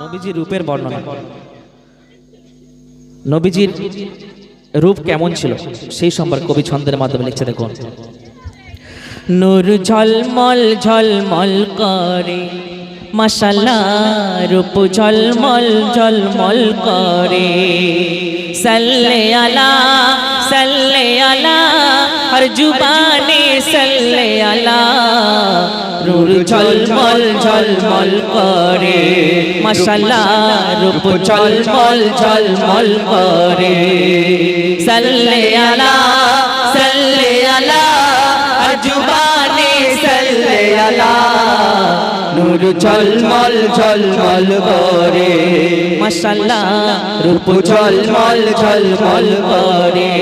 নবীজির রূপের বর্ণনা নবীজির রূপ কেমন ছিল সেই সম্পর্কে কবি ছন্দের মাধ্যমে লিখছে দেখুন। নূর ঝলমল ঝলমল করে মশালা রূপ ঝলমল ঝলমল করে। সাল্লে আলা সাল্লে আলা হর জুবানে সাল্লে আলা নূর ঝলমল ঝলমল করে মশালা রূপ ঝলমল ঝলমল করে সাল্লে আলা সাল্লে আলা জুবানে সাল্লে আলা নূর ঝলমল ঝলমল করে মাশাআল্লাহ রূপ ঝলমল ঝলমল করে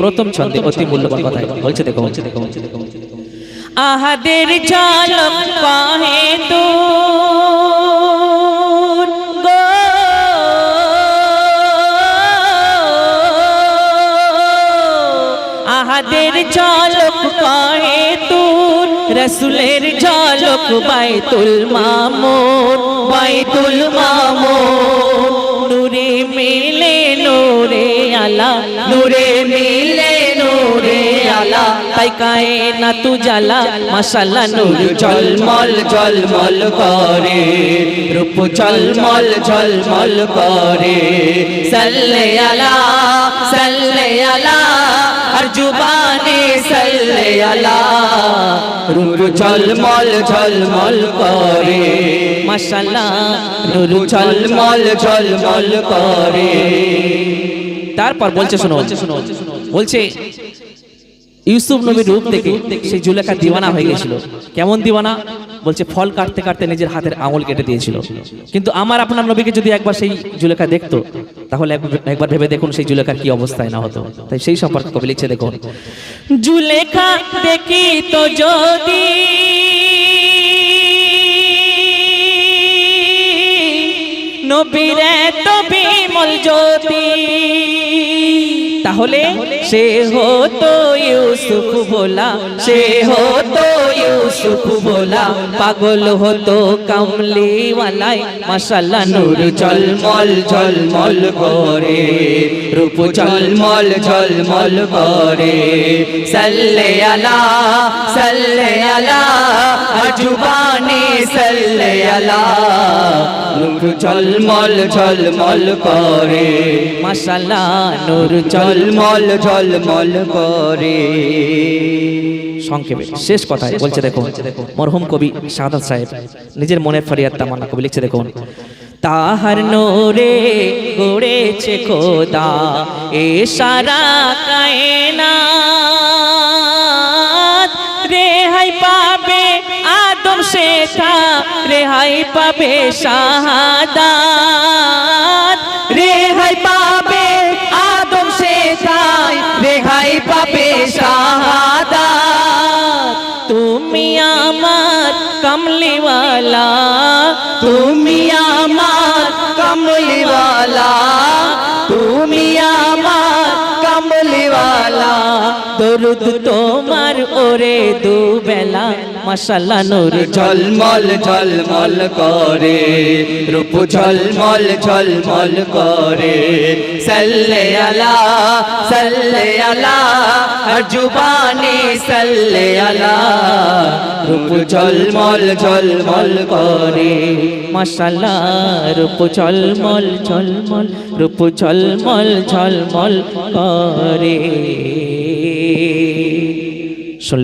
প্রথম ছন্দে অতি মূল্যবান কথা বলছে দেখো। বলছে দেখো বলছে দেখো আহাদের ঝলক পাহে তো আহাদের ঝলক পায়ে তুল রসুলের ঝলক বাইতুল মামুর বাইতুল মামুর আলা। নূরে মিলে নূরে আলা। তাই কায়ে না তু জ্বালা মাশাল্লাহ নূর ঝলমল ঝলমল করে। রূপ ঝলমল ঝলমল করে। সাল্লে আলা সাল্লে আলা। হর জুবানে সাল্লে আলা। রূপ ঝলমল ঝলমল করে। মাশাল্লাহ নূর ঝলমল ঝলমল করে। তারপর বলছে শোনো বলছে ইউসুফ নবীর রূপ দেখে সেই জুলেখা দিওয়ানা হয়ে গেছিল। কেমন দিওয়ানা? বলছে ফল কাটতে কাটতে নিজের হাতের আঙুল কেটে দিয়েছিল। কিন্তু আমার আপনার নবীকে যদি একবার সেই জুলেখা দেখতো তাহলে একবার- একবার ভেবে দেখুন সেই জুলেখার কি অবস্থায় না হতো। তাই সেই সম্পর্কে কবি লিখছে দেখুন। জুলেখা দেখি তো যদি নবীরে তো বিমল জ্যোতি তাহলে সে হতো ইউসুফ বলা সে হতো ইউসুফ বলা পাগল হতো কামলিওয়ালাই মাশাল্লাহ নূর ঝলমল ঝলমল করে, রূপ ঝলমল ঝলমল করে। সাল্লে আলা সাল্লে আলা জুবানে নূর ঝলমল ঝলমল করে মাশাল্লাহ নূর ঝলমল ঝলমল করে সংক্ষেপে শেষ কথায় বলছে দেখুন, মরহুম কবি সাদাত সাহেব, নিজের মনের ফরিয়াদ তামান্না কবি লিখছে দেখুন, তাহার নোরে গড়েছে খোদা, এ সারা কায়না রেহাই পাবে শাহাদাত দরুদ তোমার ওরে দুবেলা মশালা নূর ঝলমল ঝলমল করে, রূপ ঝলমল ঝলমল করে। সাল্লে আলা সাল্লে আলা জুবানে সাল্লে আলা, রূপ ঝলমল ঝলমল করে। মশালা রূপ ঝলমল ঝলমল, রূপ ঝলমল ঝলমল করে। son,